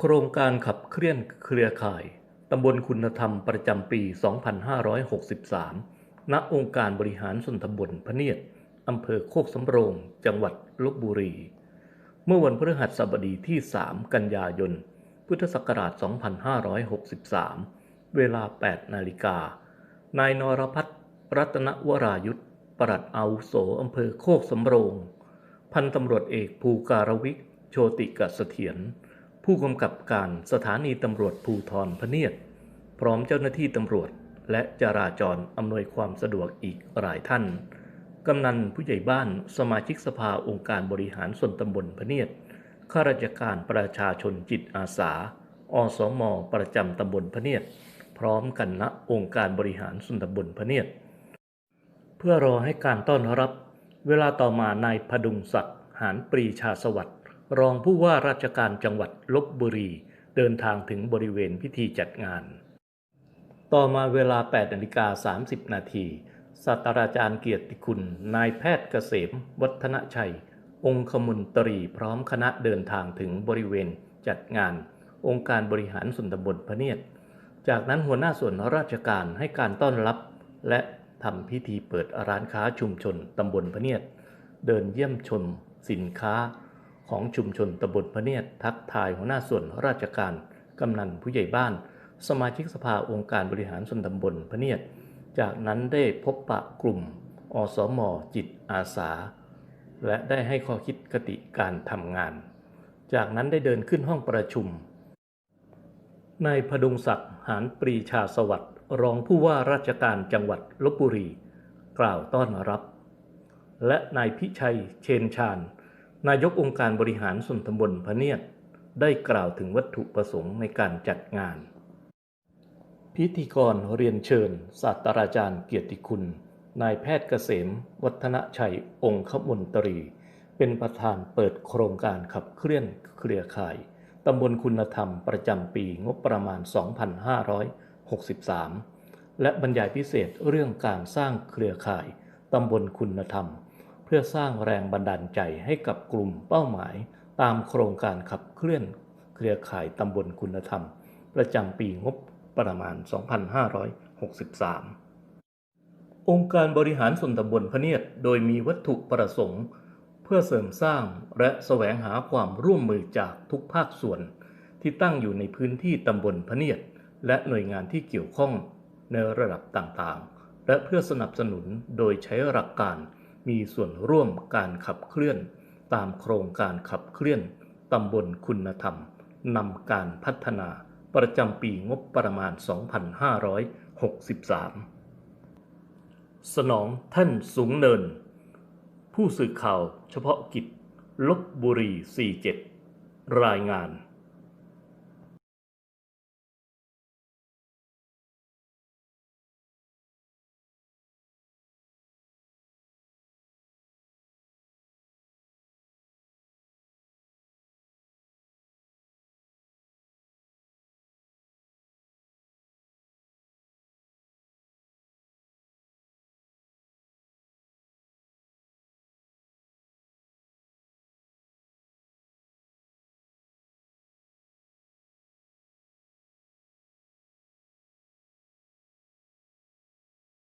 โครงการขับเคลื่อนเครือข่ายตำบลคุณธรรมประจำปี 2563 ณ องค์การบริหารส่วนตำบลพะเนียดอำเภอโคกสำโรง จังหวัดลบบุรี เมื่อวันพฤหัสบดีที่ 3 กันยายน พุทธศักราช 2563 เวลา 8 นาฬิกา นายนรพัฒน์รัตนวรายุทธปลัดอาวุโสอำเภอโคกสำโรง พันตำรวจเอกภูการวิกโชติกเสถียร ผู้กำกับการสถานีตำรวจภูทรพะเนียด พร้อมเจ้าหน้าที่ตำรวจและจราจรอำนวยความสะดวกอีกหลายท่าน กำนันผู้ใหญ่บ้านสมาชิกสภาองค์การบริหารส่วนตำบลพะเนียดข้าราชการประชาชนจิตอาสา อสมประจำตำบลพะเนียด พร้อมกันณองค์การบริหารส่วนตำบลพะเนียด เพื่อรอให้การต้อนรับ เวลาต่อมานายพดุงศักดิ์หานปรีชาสวัสดิ์ รองผู้ว่าราชการจังหวัดลบบุรี เดินทางถึงบริเวณพิธีจัดงาน ต่อมาเวลา8นาฬิกา30 นาทีศาสตราจารย์เกียรติคุณ นายแพทย์เกษม วัฒนชัย องคมนตรีพร้อมคณะเดินทางถึงบริเวณจัดงาน องค์การบริหารส่วนตำบลพะเนียด จากนั้นหัวหน้าส่วนราชการให้การต้อนรับ และทำพิธีเปิดร้านค้าชุมชนตำบลพะเนียด เดินเยี่ยมชมสินค้า ของชุมชนตำบลพระเนียดทักทายหัวหน้าส่วนราชการ กำนันผู้ใหญ่บ้าน สมาชิกสภาองค์การบริหารส่วนตำบลพระเนียด จากนั้นได้พบปะกลุ่ม อสมจิตอาสา และได้ให้ข้อคิดกติการทำงาน จากนั้นได้เดินขึ้นห้องประชุมนายพดุงศักดิ์หานปรีชาสวัสดิ์รองผู้ว่าราชการจังหวัดลบบุรี กล่าวต้อนรับ และนายพิชัยเชนชาญ นายกองค์การบริหารส่วนตำบลพะเนียดได้กล่าวถึงวัตถุประสงค์ในการจัดงาน พิธีกรเรียนเชิญ ศาสตราจารย์เกียรติคุณ นายแพทย์เกษม วัฒนชัยองค์ขมนตรี เป็นประธานเปิดโครงการขับเคลื่อนเครือข่ายตำบลคุณธรรมประจำปีงบประมาณ 2563 และบรรยายพิเศษเรื่องการสร้างเครือข่ายตำบลคุณธรรม เพื่อสร้างแรงบันดาลใจให้กับกลุ่มเป้าหมาย ตามโครงการขับเคลื่อนเครือข่ายตำบลคุณธรรม ประจำปีงบประมาณ 2563 องค์การบริหารส่วนตำบลพะเนียดโดยมีวัตถุประสงค์ เพื่อเสริมสร้างและแสวงหาความร่วมมือจากทุกภาคส่วน ที่ตั้งอยู่ในพื้นที่ตำบลพะเนียด และหน่วยงานที่เกี่ยวข้องในระดับต่างๆ และเพื่อสนับสนุนโดยใช้หลักการ มีส่วนร่วมการขับเคลื่อน ตามโครงการขับเคลื่อนตำบลคุณธรรมนำการพัฒนาประจำปีงบประมาณ 2563 สนองท่านสูงเนิน ผู้สื่อข่าวเฉพาะกิจลบบุรี 47 รายงาน